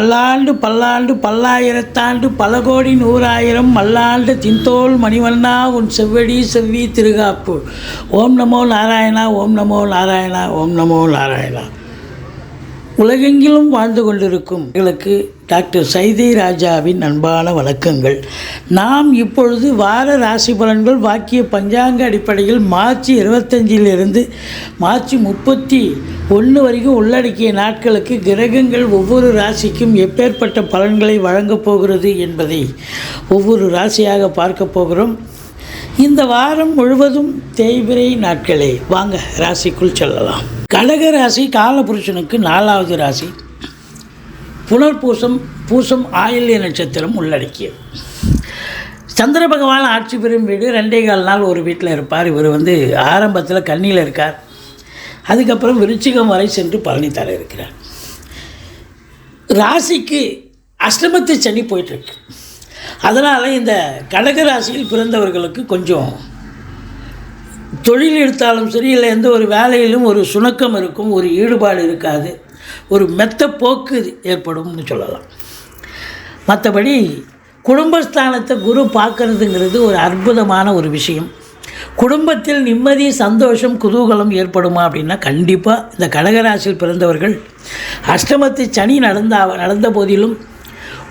பல்லாண்டு பல்லாண்டு பல்லாயிரத்தாண்டு பல கோடி நூறாயிரம் மல்லாண்டு தின்தோல் மணிவண்ணா உன் செவ்வடி செவ்வி திருகாப்பு ஓம் நமோ நாராயணா ஓம் நமோ நாராயணா ஓம் நமோ நாராயணா. உலகெங்கிலும் வாழ்ந்து கொண்டிருக்கும் எங்களுக்கு டாக்டர் சைதை ராஜாவின் அன்பான வணக்கங்கள். நாம் இப்பொழுது வார ராசி பலன்கள் வாக்கிய பஞ்சாங்க அடிப்படையில் மார்ச் இருபத்தஞ்சிலிருந்து மார்ச் முப்பத்தி ஒன்று வரைக்கும் உள்ளடக்கிய நாட்களுக்கு கிரகங்கள் ஒவ்வொரு ராசிக்கும் எப்பேற்பட்ட பலன்களை வழங்கப் போகிறது என்பதை ஒவ்வொரு ராசியாக பார்க்க போகிறோம். இந்த வாரம் முழுவதும் தேய்பிரை நாட்களே. வாங்க ராசிக்குள் செல்லலாம். கடக ராசி காலபுருஷனுக்கு நாலாவது ராசி. புனர்பூசம் பூசம் ஆயில்ய நட்சத்திரம் உள்ளடக்கியது. சந்திர பகவான் ஆட்சி பெறும் வீடு ரெண்டே கால் நாள் ஒரு வீட்டில் இருப்பார். இவர் வந்து ஆரம்பத்தில் கண்ணியில் இருக்கார். அதுக்கப்புறம் விருச்சிகம் வரை சென்று பழனி தர இருக்கிறார். ராசிக்கு அஷ்டமத்து சனி போயிட்டுருக்கு. அதனால் இந்த கடக ராசியில் பிறந்தவர்களுக்கு கொஞ்சம் தொழில் எடுத்தாலும் சரி இல்லை எந்த ஒரு வேலையிலும் ஒரு சுணக்கம் இருக்கும் ஒரு ஈடுபாடு இருக்காது. ஒரு மெத்த போக்கு ஏற்படும்னு சொல்லலாம். மற்றபடி குடும்பஸ்தானத்தை குரு பார்க்கறதுங்கிறது ஒரு அற்புதமான ஒரு விஷயம். குடும்பத்தில் நிம்மதி சந்தோஷம் குதூகலம் ஏற்படுமா அப்படின்னா கண்டிப்பாக இந்த கடகராசியில் பிறந்தவர்கள் அஷ்டமத்து சனி நடந்த நடந்த போதிலும்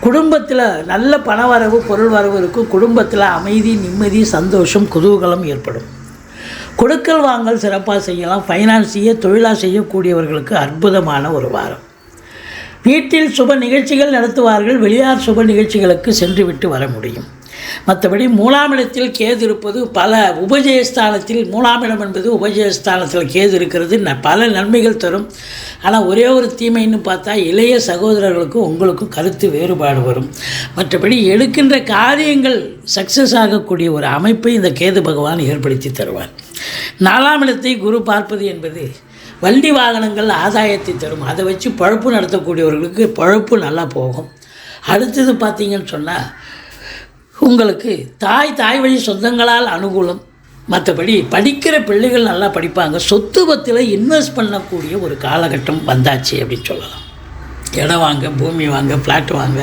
குடும்பத்தில் நல்ல பணவரவு பொருள் வரவு இருக்கும். குடும்பத்தில் அமைதி நிம்மதி சந்தோஷம் குதூகலம் ஏற்படும். கொடுக்கல் வாங்கல் சிறப்பாக செய்யலாம். ஃபைனான்ஸ் செய்ய தொழிலாக செய்யக்கூடியவர்களுக்கு அற்புதமான ஒரு வாரம். வீட்டில் சுப நிகழ்ச்சிகள் நடத்துவார்கள். வெளியார் சுப நிகழ்ச்சிகளுக்கு சென்று விட்டு வர முடியும். மற்றபடி மூலாம் இடத்தில் கேது இருப்பது பல உபஜயஸ்தானத்தில் மூலாம் இடம் என்பது உபஜயஸ்தானத்தில் கேது இருக்கிறது. ந பல நன்மைகள் தரும். ஆனால் ஒரே ஒரு தீமைன்னு பார்த்தா இளைய சகோதரர்களுக்கும் உங்களுக்கும் கருத்து வேறுபாடு வரும். மற்றபடி எடுக்கின்ற காரியங்கள் சக்ஸஸ் ஆகக்கூடிய ஒரு அமைப்பை இந்த கேது பகவான் ஏற்படுத்தி தருவார். நாலாம் இடத்தை குரு பார்ப்பது என்பது வண்டி வாகனங்கள் ஆதாயத்தை தரும். அதை வச்சு பழப்பு நடத்தக்கூடியவர்களுக்கு பழப்பு நல்லா போகும். அடுத்தது பார்த்தீங்கன்னு சொன்னால் உங்களுக்கு தாய் தாய் வழி சொந்தங்களால் அனுகூலம். மற்றபடி படிக்கிற பிள்ளைகள் நல்லா படிப்பாங்க. சொத்துவத்தில் இன்வெஸ்ட் பண்ணக்கூடிய ஒரு காலகட்டம் வந்தாச்சு அப்படின்னு சொல்லலாம். இடம் வாங்க பூமி வாங்க ஃப்ளாட் வாங்க.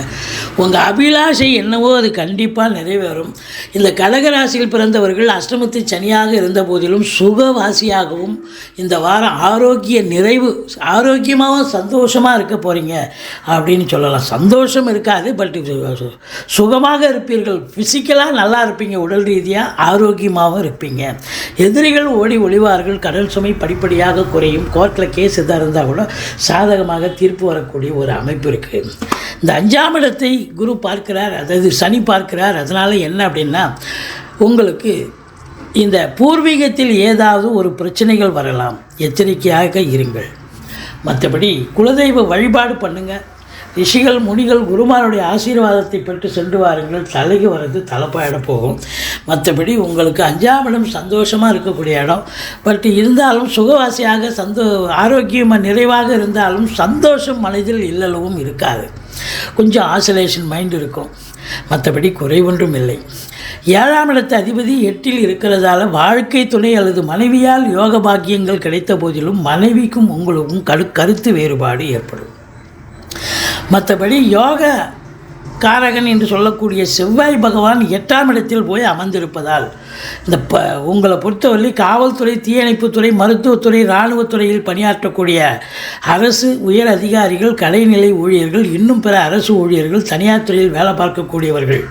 உங்கள் அபிலாஷை என்னவோ அது கண்டிப்பாக நிறைவேறும். இந்த கடகராசியில் பிறந்தவர்கள் அஷ்டமத்து சனியாக இருந்த போதிலும் சுகவாசியாகவும் இந்த வாரம் ஆரோக்கிய நிறைவு ஆரோக்கியமாகவும் சந்தோஷமாக இருக்க போகிறீங்க அப்படின்னு சொல்லலாம். சந்தோஷம் இருக்காது பட் சுகமாக இருப்பீர்கள். ஃபிசிக்கலாக நல்லா இருப்பீங்க உடல் ரீதியாக ஆரோக்கியமாகவும் இருப்பீங்க. எதிரிகள் ஓடி ஒளிவார்கள் கடல் சுமை படிப்படியாக குறையும். கோர்ட்டில் கேஸ் எதாக இருந்தால் கூட சாதகமாக தீர்ப்பு வரக்கூடிய ஒரு அமைப்பு இருக்குது இந்த அஞ்சாம் இடத்தை குரு பார்க்கிறார் அதாவது சனி பார்க்கிறார். அதனால் என்ன அப்படின்னா உங்களுக்கு இந்த பூர்வீகத்தில் ஏதாவது ஒரு பிரச்சனைகள் வரலாம். எச்சரிக்கையாக இருங்கள். மற்றபடி குலதெய்வ வழிபாடு பண்ணுங்கள் ரிஷிகள் முனிகள் குருமாருடைய ஆசீர்வாதத்தை பெற்று சென்று வாருங்கள். தலைக்கு வர்றது தலைப்பாயிட போகும். மற்றபடி உங்களுக்கு அஞ்சாம் இடம் சந்தோஷமாக இருக்கக்கூடிய இடம். பட் இருந்தாலும் சுகவாசியாக சந்தோ ஆரோக்கியமாக நிறைவாக இருந்தாலும் சந்தோஷம் மனதில் இல்லளவும் இருக்காது. கொஞ்சம் ஆசோலேஷன் மைண்ட் இருக்கும். மற்றபடி குறைவொன்றும் இல்லை. ஏழாம் இடத்து அதிபதி எட்டில் இருக்கிறதால வாழ்க்கை துணை அல்லது மனைவியால் யோக பாக்கியங்கள் கிடைத்த போதிலும் மனைவிக்கும் உங்களுக்கும் கரு கருத்து வேறுபாடு ஏற்படும். மற்றபடி யோக காரகன் என்று சொல்லக்கூடிய செவ்வாய் பகவான் எட்டாம் இடத்தில் போய் அமர்ந்திருப்பதால் இந்த ப உங்களை பொறுத்தவரை காவல்துறை தீயணைப்புத்துறை மருத்துவத்துறை இராணுவத்துறையில் பணியாற்றக்கூடிய அரசு உயர் அதிகாரிகள் கலைநிலை ஊழியர்கள் இன்னும் பிற அரசு ஊழியர்கள் தனியார் துறையில் வேலை பார்க்கக்கூடியவர்கள்.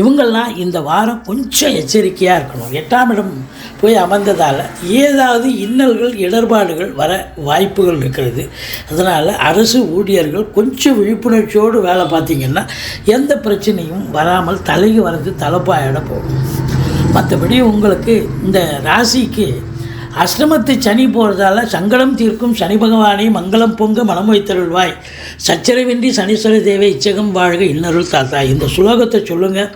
இவங்கள்லாம் இந்த வாரம் கொஞ்சம் எச்சரிக்கையாக இருக்கணும். எட்டாம் இடம் போய் அமர்ந்ததால் ஏதாவது இன்னல்கள் இடர்பாடுகள் வர வாய்ப்புகள் இருக்கிறது. அதனால் அரசு ஊழியர்கள் கொஞ்சம் விழிப்புணர்ச்சியோடு வேலை பார்த்தீங்கன்னா எந்த பிரச்சனையும் வராமல் தலைக்கு வரது தலைப்பாயிட போகும். மற்றபடி உங்களுக்கு இந்த ராசிக்கு அஷ்டமத்து சனி போகிறதால சங்கடம் தீர்க்கும் சனி பகவானை மங்களம் பொங்க மனம் வைத்தருள்வாய். சச்சரவின்றி சனீஸ்வர தேவை இச்சகம் வாழ்க இன்னருள் தாத்தா. இந்த சுலோகத்தை சொல்லுங்கள்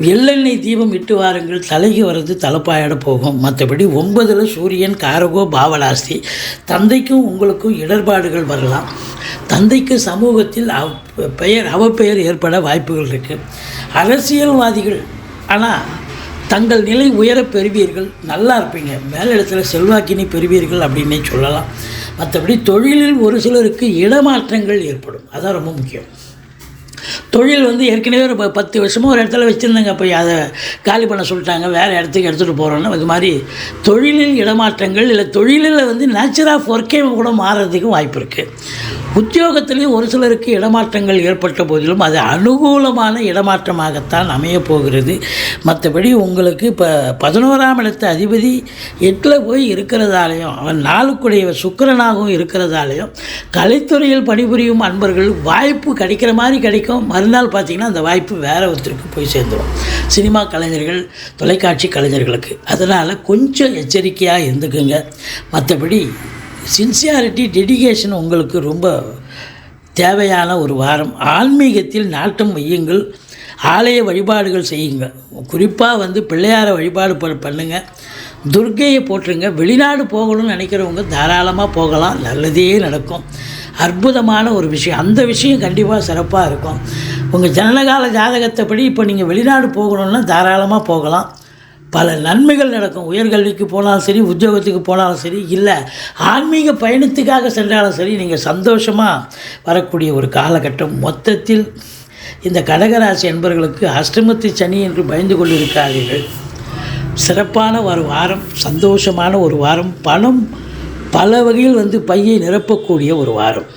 எள்ளெண்ணெய் தீபம் இட்டு வாருங்கள். தலைக்கு வர்றது தலைப்பாயிட போகும். மற்றபடி ஒன்பதில் சூரியன் காரகோ பாவலாஸ்தி தந்தைக்கும் உங்களுக்கும் இடர்பாடுகள் வரலாம். தந்தைக்கு சமூகத்தில் அவ பெயர் அவப்பெயர் ஏற்பட வாய்ப்புகள் இருக்குது அரசியல்வாதிகள் ஆனால் தங்கள் நிலை உயர பெறுவீர்கள். நல்லா இருப்பீங்க. மேலிடத்தில் செல்வாக்கினை பெறுவீர்கள் அப்படின்னே சொல்லலாம். மற்றபடி தொழிலில் ஒரு சிலருக்கு இடமாற்றங்கள் ஏற்படும். அதான் ரொம்ப முக்கியம். தொழில் வந்து ஏற்கனவே ஒரு ப- பத்து வருஷமாக ஒரு இடத்துல வச்சுருந்தாங்க. போய் அதை காலி பண்ண சொல்லிட்டாங்க. வேறு இடத்துக்கு எடுத்துகிட்டு போகிறோன்னா இது மாதிரி தொழிலில் இடமாற்றங்கள் இல்லை தொழிலில் வந்து நேச்சர் ஆஃப் ஒர்க்கே கூட மாறுறதுக்கும் வாய்ப்பு இருக்குது உத்தியோகத்திலையும் ஒரு சிலருக்கு இடமாற்றங்கள் ஏற்பட்ட போதிலும் அது அனுகூலமான இடமாற்றமாகத்தான் அமையப் போகிறது. மற்றபடி உங்களுக்கு இப்போ பதினோராம் இடத்து அதிபதி எட்டில் போய் இருக்கிறதாலையும் அவன் நாளுக்குடைய சுக்கிரனாகவும் இருக்கிறதாலையும் கலைத்துறையில் பணிபுரியும் அன்பர்கள் வாய்ப்பு கிடைக்கிற மாதிரி கிடைக்கும். மறுநாள் பார்த்தீங்கன்னா அந்த வாய்ப்பு வேறு ஒருத்தருக்கு போய் சேர்ந்துடும் சினிமா கலைஞர்கள் தொலைக்காட்சி கலைஞர்களுக்கு. அதனால் கொஞ்சம் எச்சரிக்கையாக இருந்துக்குங்க. மற்றபடி சின்சியாரிட்டி டெடிகேஷன் உங்களுக்கு ரொம்ப தேவையான ஒரு வாரம். ஆன்மீகத்தில் நாட்டம் வையுங்கள். ஆலய வழிபாடுகள் செய்யுங்க. குறிப்பாக வந்து பிள்ளையார வழிபாடு பண்ணுங்கள் துர்க்கையை போட்டுருங்க வெளிநாடு போகணும்னு நினைக்கிறவங்க தாராளமாக போகலாம். நல்லதே நடக்கும். அற்புதமான ஒரு விஷயம். அந்த விஷயம் கண்டிப்பாக சிறப்பாக இருக்கும். உங்கள் ஜனனகால ஜாதகத்தைப்படி இப்போ நீங்கள் வெளிநாடு போகணுன்னா தாராளமாக போகலாம். பல நன்மைகள் நடக்கும். உயர்கல்விக்கு போனாலும் சரி உத்தியோகத்துக்கு போனாலும் சரி இல்லை ஆன்மீக பயணத்துக்காக சென்றாலும் சரி நீங்கள் சந்தோஷமாக வரக்கூடிய ஒரு காலகட்டம். மொத்தத்தில் இந்த கடகராசி என்பவர்களுக்கு அஷ்டமத்து சனி என்று பயந்து கொண்டிருக்காதீர்கள். சிறப்பான ஒரு வாரம் சந்தோஷமான ஒரு வாரம் பணம் பல வகையில் வந்து பையை நிரப்பக்கூடிய ஒரு வாரம்.